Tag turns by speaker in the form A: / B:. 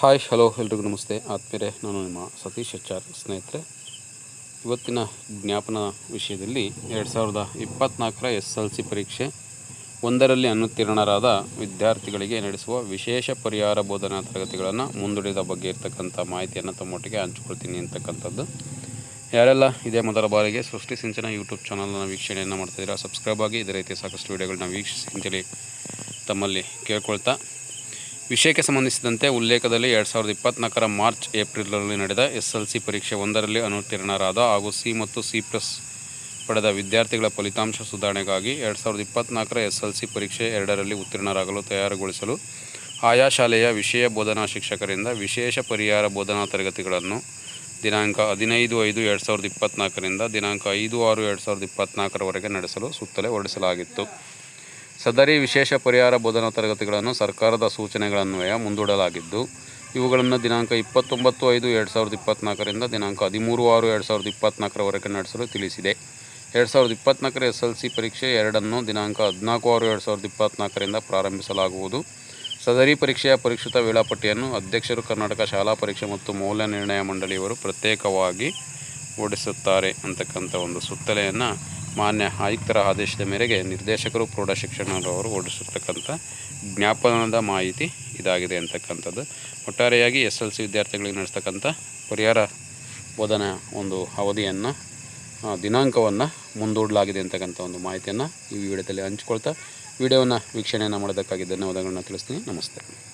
A: Hi, hello ಎಲ್ರಿಗೂ ನಮಸ್ತೆ. ಆತ್ಮೀಯರೇ, ನಾನು ನಿಮ್ಮ ಸತೀಶ್ ಎಚ್ ಸ್ನೇಹಿತರೆ. ಇವತ್ತಿನ ಜ್ಞಾಪನ ವಿಷಯದಲ್ಲಿ ಎರಡು ಸಾವಿರದ ಇಪ್ಪತ್ತ್ನಾಲ್ಕರ ಎಸ್ ಎಲ್ ಸಿ ಪರೀಕ್ಷೆ ಒಂದರಲ್ಲಿ ಅನುತ್ತೀರ್ಣರಾದ ವಿದ್ಯಾರ್ಥಿಗಳಿಗೆ ನಡೆಸುವ ವಿಶೇಷ ಪರಿಹಾರ ಬೋಧನಾ ತರಗತಿಗಳನ್ನು ಮುಂದೂಡಿದ ಬಗ್ಗೆ ಇರತಕ್ಕಂಥ ಮಾಹಿತಿಯನ್ನು ತಮ್ಮೊಟ್ಟಿಗೆ ಹಂಚ್ಕೊಳ್ತೀನಿ ಅಂತಕ್ಕಂಥದ್ದು. ಯಾರೆಲ್ಲ ಇದೇ ಮೊದಲ ಬಾರಿಗೆ ಸೃಷ್ಟಿ ಸಿಂಚನ ಯೂಟ್ಯೂಬ್ ಚಾನಲನ್ನು ವೀಕ್ಷಣೆಯನ್ನು ಮಾಡ್ತಿದ್ದೀರಾ ಸಬ್ಸ್ಕ್ರೈಬ್ ಆಗಿ ಇದೇ ರೀತಿ ಸಾಕಷ್ಟು ವೀಡಿಯೋಗಳನ್ನ ವೀಕ್ಷಿಸಿ ಅಂತೇಳಿ ತಮ್ಮಲ್ಲಿ ಕೇಳ್ಕೊಳ್ತಾ ವಿಷಯಕ್ಕೆ ಸಂಬಂಧಿಸಿದಂತೆ ಉಲ್ಲೇಖದಲ್ಲಿ ಎರಡು ಸಾವಿರದ ಇಪ್ಪತ್ನಾಲ್ಕರ ಮಾರ್ಚ್, ಏಪ್ರಿಲ್ನಲ್ಲಿ ನಡೆದ ಎಸ್ ಎಲ್ ಸಿ ಪರೀಕ್ಷೆ ಒಂದರಲ್ಲಿ ಅನುತ್ತೀರ್ಣರಾದ ಹಾಗೂ ಸಿ ಮತ್ತು ಸಿ ಪ್ಲಸ್ ಪಡೆದ ವಿದ್ಯಾರ್ಥಿಗಳ ಫಲಿತಾಂಶ ಸುಧಾರಣೆಗಾಗಿ ಎರಡು ಸಾವಿರದ ಇಪ್ಪತ್ನಾಲ್ಕರ ಎಸ್ ಎಲ್ ಸಿ ಪರೀಕ್ಷೆ ಎರಡರಲ್ಲಿ ಉತ್ತೀರ್ಣರಾಗಲು ತಯಾರುಗೊಳಿಸಲು ಆಯಾ ಶಾಲೆಯ ವಿಷಯ ಬೋಧನಾ ಶಿಕ್ಷಕರಿಂದ ವಿಶೇಷ ಪರಿಹಾರ ಬೋಧನಾ ತರಗತಿಗಳನ್ನು ದಿನಾಂಕ ಹದಿನೈದು ಐದು ಎರಡು ಸಾವಿರದ ಇಪ್ಪತ್ನಾಲ್ಕರಿಂದ ದಿನಾಂಕ ಐದು ಆರು ಎರಡು ಸಾವಿರದ ಇಪ್ಪತ್ನಾಲ್ಕರವರೆಗೆ ನಡೆಸಲು ಸುತ್ತಲೇ ಹೊರಡಿಸಲಾಗಿತ್ತು. ಸದರಿ ವಿಶೇಷ ಪರಿಹಾರ ಬೋಧನಾ ತರಗತಿಗಳನ್ನು ಸರ್ಕಾರದ ಸೂಚನೆಗಳನ್ವಯ ಮುಂದೂಡಲಾಗಿದ್ದು, ಇವುಗಳನ್ನು ದಿನಾಂಕ ಇಪ್ಪತ್ತೊಂಬತ್ತು ಐದು ಎರಡು ಸಾವಿರದ ಇಪ್ಪತ್ತ್ನಾಲ್ಕರಿಂದ ದಿನಾಂಕ ಹದಿಮೂರು ಆರು ಎರಡು ಸಾವಿರದ ಇಪ್ಪತ್ನಾಲ್ಕರವರೆಗೆ ನಡೆಸಲು ತಿಳಿಸಿದೆ. ಎರಡು ಸಾವಿರದ ಇಪ್ಪತ್ನಾಲ್ಕರ ಎಸ್ ಎಲ್ ಸಿ ಪರೀಕ್ಷೆ ಎರಡನ್ನು ದಿನಾಂಕ ಹದಿನಾಲ್ಕು ಆರು ಎರಡು ಸಾವಿರದ ಇಪ್ಪತ್ನಾಲ್ಕರಿಂದ ಪ್ರಾರಂಭಿಸಲಾಗುವುದು. ಸದರಿ ಪರೀಕ್ಷೆಯ ಪರೀಕ್ಷಿತ ವೇಳಾಪಟ್ಟಿಯನ್ನು ಅಧ್ಯಕ್ಷರು ಕರ್ನಾಟಕ ಶಾಲಾ ಪರೀಕ್ಷೆ ಮತ್ತು ಮೌಲ್ಯ ನಿರ್ಣಯ ಮಂಡಳಿಯವರು ಪ್ರತ್ಯೇಕವಾಗಿ ಓಡಿಸುತ್ತಾರೆ ಅಂತಕ್ಕಂಥ ಒಂದು ಸುತ್ತಲೆಯನ್ನು ಮಾನ್ಯ ಆಯುಕ್ತರ ಆದೇಶದ ಮೇರೆಗೆ ನಿರ್ದೇಶಕರು, ಪ್ರೌಢ ಶಿಕ್ಷಣದವರು ಓಡಿಸಿರ್ತಕ್ಕಂಥ ಜ್ಞಾಪನದ ಮಾಹಿತಿ ಇದಾಗಿದೆ ಅಂತಕ್ಕಂಥದ್ದು. ಒಟ್ಟಾರೆಯಾಗಿ ಎಸ್ ಎಲ್ ಸಿ ವಿದ್ಯಾರ್ಥಿಗಳಿಗೆ ನಡೆಸ್ತಕ್ಕಂಥ ಪರಿಹಾರ ಬೋಧನಾ ಒಂದು ಅವಧಿಯನ್ನು ದಿನಾಂಕವನ್ನು ಮುಂದೂಡಲಾಗಿದೆ ಅಂತಕ್ಕಂಥ ಒಂದು ಮಾಹಿತಿಯನ್ನು ಈ ವಿಡಿಯೋದಲ್ಲಿ ಹಂಚ್ಕೊಳ್ತಾ, ವಿಡಿಯೋವನ್ನು ವೀಕ್ಷಣೆಯನ್ನು ಮಾಡೋದಕ್ಕಾಗಿ ಧನ್ಯವಾದಗಳನ್ನ ತಿಳಿಸ್ತೀನಿ. ನಮಸ್ತೆ.